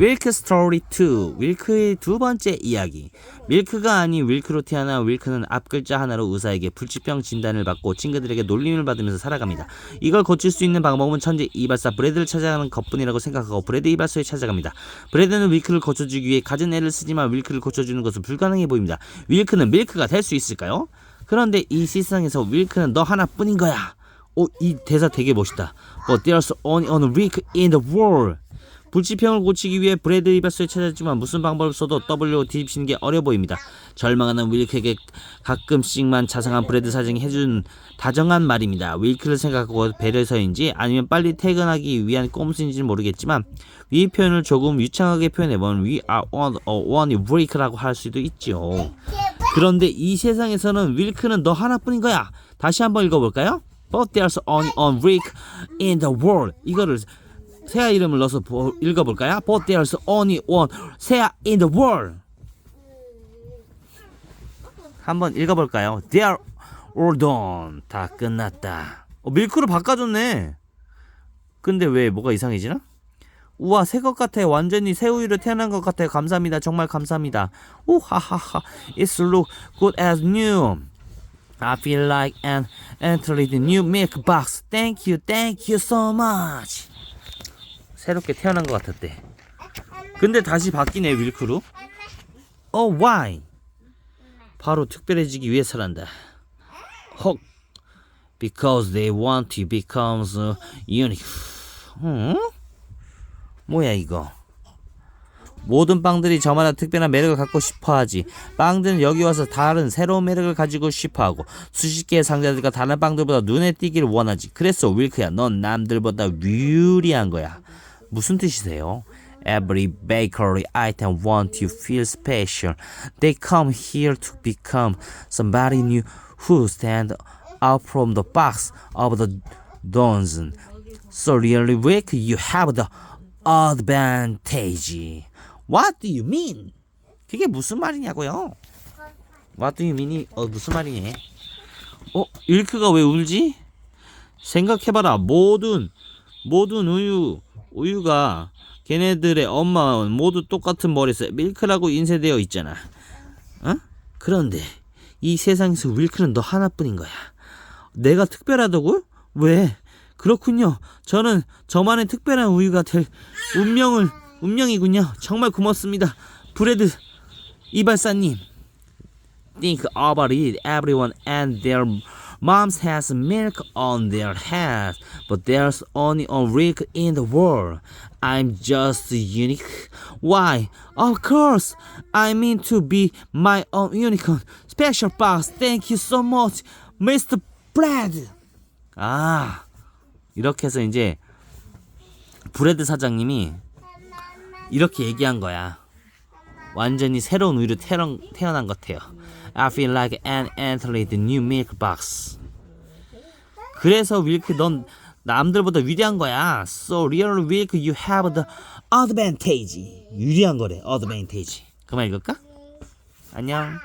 윌크 스토리 2 윌크의 두 번째 이야기 밀크가 아닌 윌크로 태어난 윌크는 앞글자 하나로 의사에게 불치병 진단을 받고 친구들에게 놀림을 받으면서 살아갑니다. 이걸 고칠 수 있는 방법은 천재 이발사 브래드를 찾아가는 것뿐이라고 생각하고 브래드 이발소에 찾아갑니다. 브래드는 윌크를 고쳐주기 위해 갖은 애를 쓰지만 윌크를 고쳐주는 것은 불가능해 보입니다. 윌크는 밀크가 될 수 있을까요? 그런데 이 세상에서 윌크는 너 하나뿐인 거야. 오, 이 대사 되게 멋있다. But there's only one Wilk in the world. 불치병을 고치기 위해 브래드 이발소에 찾았지만 무슨 방법을 써도 W 뒤집히는 게 어려 보입니다. 절망하는 윌크에게 가끔씩만 자상한 브래드 사장이 해준 다정한 말입니다. 윌크를 생각하고 배려서인지 아니면 빨리 퇴근하기 위한 꼼수인지는 모르겠지만 위 표현을 조금 유창하게 표현해보면 We are one, one Wilk라고 할 수도 있죠. 그런데 이 세상에서는 윌크는 너 하나뿐인 거야. 다시 한번 읽어볼까요? But there's only one Wilk in the world. 이거를 새아 이름을 넣어서 보- 읽어볼까요? But there's only one 새아 in the world. 한번 읽어볼까요? They are all done. 다 끝났다. 어, 밀크로 바꿔줬네. 근데 왜 뭐가 이상해지나? 우와 새 것 같아 완전히 새 우유로 태어난 것 같아 감사합니다 정말 감사합니다 오 하하하 It's look good as new I feel like an entered new milk box Thank you thank you so much 새롭게 태어난 것 같았대. 근데 다시 바뀌네 밀크로. Oh why? 바로 특별해지기 위해서란다. 헉. Because they want to become unique. 응? 뭐야 이거? 모든 빵들이 저마다 특별한 매력을 갖고 싶어 하지. 빵들은 여기 와서 다른 새로운 매력을 가지고 싶어 하고 수십 개의 상자들과 다른 빵들보다 눈에 띄기를 원하지. 그래서 윌크야 넌 남들보다 유리한 거야 무슨 뜻이세요? Every bakery item want you feel special. They come here to become somebody new who stand out from the box of the dozen. So really weak you have the advantage. What do you mean? 그게 무슨 말이냐고요? What do you mean이 어 무슨 말이니? 어 일크가 왜 울지? 생각해봐라 모든 모든 우유 우유가 걔네들의 엄마는 모두 똑같은 머리에 밀크라고 인쇄되어 있잖아. 어? 그런데 이 세상에서 윌크는 너 하나뿐인 거야. 내가 특별하다고? 왜? 그렇군요. 저는 저만의 특별한 우유가 될 운명을 운명이군요. 정말 고맙습니다. 브레드 이발사님. Think about it. Everyone and their moms has milk on their heads, but there's only one Rick in the world. I'm just unique. Why? Of course, I mean to be my own unicorn. Special box. Thank you so much, Mr. Brad. 아, 이렇게 해서 이제 브레드 사장님이 이렇게 얘기한 거야. 완전히 새로운 우유로 태어난, 태어난 것 같아요. I feel like an entered new milk box. 그래서 윌크 넌 남들보다 위대한 거야. So real milk you have the advantage. 유리한 거래. advantage. 그만 읽을까? 안녕.